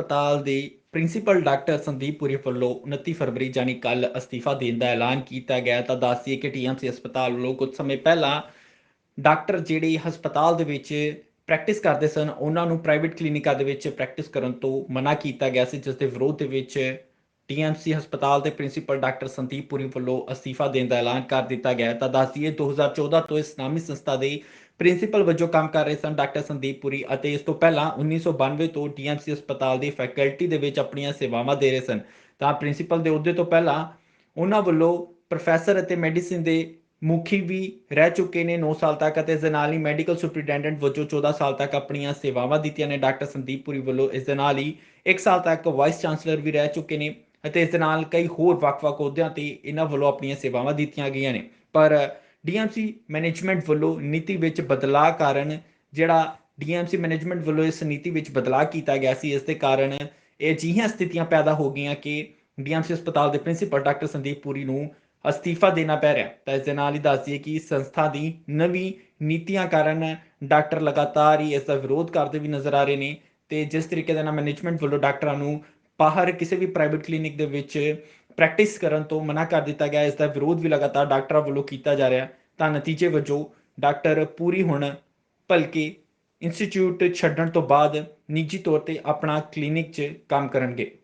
ਹਸਪਤਾਲ ਦੇ principal doctor Sandeep ਪੁਰੀ ਵੱਲੋਂ 29 ਫਰਵਰੀ ਜਾਨੀ ਕੱਲ ਅਸਤੀਫਾ ਦੇਣ ਦਾ ਐਲਾਨ ਕੀਤਾ ਗਿਆ। ਤਾਂ ਦੱਸਦੀ ਕਿ ਟੀਐਮਸੀ ਹਸਪਤਾਲ ਵੱਲੋਂ ਕੁਝ ਸਮੇਂ ਪਹਿਲਾਂ ਡਾਕਟਰ ਜਿਹੜੇ ਹਸਪਤਾਲ ਦੇ ਵਿੱਚ ਪ੍ਰੈਕਟਿਸ ਕਰਦੇ ਸਨ, ਉਹਨਾਂ ਨੂੰ ਪ੍ਰਾਈਵੇਟ ਕਲੀਨਿਕਾਂ ਦੇ ਵਿੱਚ ਪ੍ਰੈਕਟਿਸ ਕਰਨ ਤੋਂ ਮਨਾ ਕੀਤਾ ਗਿਆ ਸੀ, ਜਿਸ ਦੇ ਵਿਰੋਧ ਦੇ ਵਿੱਚ ਟੀਐਮਸੀ ਹਸਪਤਾਲ ਦੇ ਪ੍ਰਿੰਸੀਪਲ ਡਾਕਟਰ ਸੰਦੀਪ ਪੁਰੀ ਵੱਲੋਂ ਅਸਤੀਫਾ ਦੇਣ ਦਾ ਐਲਾਨ ਕਰ ਦਿੱਤਾ ਗਿਆ ਹੈ। ਤਾਂ ਦੱਸੀਏ 2014 ਤੋਂ ਇਸ ਨਾਮੀ ਸੰਸਥਾ ਦੇ ਪ੍ਰਿੰਸੀਪਲ ਵਜੋਂ ਕੰਮ ਕਰ ਰਹੇ ਸਨ ਡਾਕਟਰ ਸੰਦੀਪ ਪੁਰੀ ਅਤੇ ਇਸ ਤੋਂ ਪਹਿਲਾਂ 1992 ਤੋਂ ਟੀਐਮਸੀ ਹਸਪਤਾਲ ਦੀ ਫੈਕਲਟੀ ਦੇ ਵਿੱਚ ਆਪਣੀਆਂ ਸੇਵਾਵਾਂ ਦੇ ਰਹੇ ਸਨ। ਤਾਂ ਪ੍ਰਿੰਸੀਪਲ ਦੇ ਅਹੁਦੇ ਤੋਂ ਪਹਿਲਾਂ ਉਹਨਾਂ ਵੱਲੋਂ ਪ੍ਰੋਫੈਸਰ ਅਤੇ ਮੈਡੀਸਿਨ ਦੇ ਮੁਖੀ ਵੀ ਰਹਿ ਚੁੱਕੇ ਨੇ। 9 ਸਾਲ ਤੱਕ ਅਤੇ ਇਸ ਦੇ ਨਾਲ ਹੀ ਮੈਡੀਕਲ ਸੁਪਰੀਡੈਂਡੈਂਟ ਵਜੋਂ 14 ਸਾਲ ਤੱਕ ਆਪਣੀਆਂ ਸੇਵਾਵਾਂ ਦਿੱਤੀਆਂ ਨੇ। ਡਾਕਟਰ ਸੰਦੀਪ ਪੁਰੀ ਵੱਲੋਂ ਇਸ ਦੇ ਨਾਲ ਹੀ 1 ਸਾਲ ਤੱਕ ਵਾਈਸ ਚਾਂਸਲਰ ਵੀ ਰਹਿ ਚੁੱਕੇ ਨੇ। ਅਤੇ ਇਸ ਦੇ ਨਾਲ ਕਈ ਹੋਰ ਵੱਖ-ਵੱਖ ਅਹੁਦਿਆਂ ਤੇ ਇਹਨਾਂ ਵੱਲੋਂ ਆਪਣੀਆਂ ਸੇਵਾਵਾਂ ਦਿੱਤੀਆਂ ਗਈਆਂ ਨੇ। ਪਰ ਡੀਐਮਸੀ ਮੈਨੇਜਮੈਂਟ ਵੱਲੋਂ ਨੀਤੀ ਵਿੱਚ ਬਦਲਾਅ ਕਾਰਨ ਜਿਹੜਾ ਡੀਐਮਸੀ ਮੈਨੇਜਮੈਂਟ ਵੱਲੋਂ ਇਸ ਨੀਤੀ ਵਿੱਚ ਬਦਲਾਅ ਕੀਤਾ ਗਿਆ ਸੀ, ਇਸ ਦੇ ਕਾਰਨ ਇਹ ਅਜਿਹੀਆਂ ਸਥਿਤੀਆਂ ਪੈਦਾ ਹੋ ਗਈਆਂ ਕਿ ਡੀਐਮਸੀ ਹਸਪਤਾਲ ਦੇ ਪ੍ਰਿੰਸੀਪਲ ਡਾਕਟਰ ਸੰਦੀਪ ਪੁਰੀ ਨੂੰ ਅਸਤੀਫਾ ਦੇਣਾ ਪੈ ਰਿਹਾ ਤਾਂ ਇਸ ਦੇ ਨਾਲ ਹੀ ਦੱਸ ਦਈਏ ਕਿ ਸੰਸਥਾ ਦੀ ਨਵੀਂ ਨੀਤੀਆਂ ਕਾਰਨ ਡਾਕਟਰ ਲਗਾਤਾਰ ਹੀ ਇਸ ਦਾ ਵਿਰੋਧ ਕਰਦੇ ਵੀ ਨਜ਼ਰ ਆ ਰਹੇ ਨੇ ਤੇ ਜਿਸ ਤਰੀਕੇ ਦੇ ਨਾਲ ਮੈਨੇਜਮੈਂਟ ਵੱਲੋਂ ਡਾਕਟਰਾਂ ਨੂੰ ਬਾਹਰ ਕਿਸੇ ਵੀ ਪ੍ਰਾਈਵੇਟ ਕਲੀਨਿਕ ਦੇ ਵਿੱਚ ਪ੍ਰੈਕਟਿਸ ਕਰਨ ਤੋਂ ਮਨਾ ਕਰ ਦਿੱਤਾ ਗਿਆ ਇਸ ਦਾ ਵਿਰੋਧ ਵੀ ਲਗਾਤਾਰ ਡਾਕਟਰਾਂ ਵੱਲੋਂ ਕੀਤਾ ਜਾ ਰਿਹਾ ਤਾਂ ਨਤੀਜੇ ਵਜੋਂ ਡਾਕਟਰ ਪੂਰੀ ਹੁਣ ਭਲਕੇ ਇੰਸਟੀਚਿਊਟ ਛੱਡਣ ਤੋਂ ਬਾਅਦ ਨਿੱਜੀ ਤੌਰ ਤੇ ਆਪਣਾ ਕਲੀਨਿਕ 'ਚ ਕੰਮ ਕਰਨਗੇ।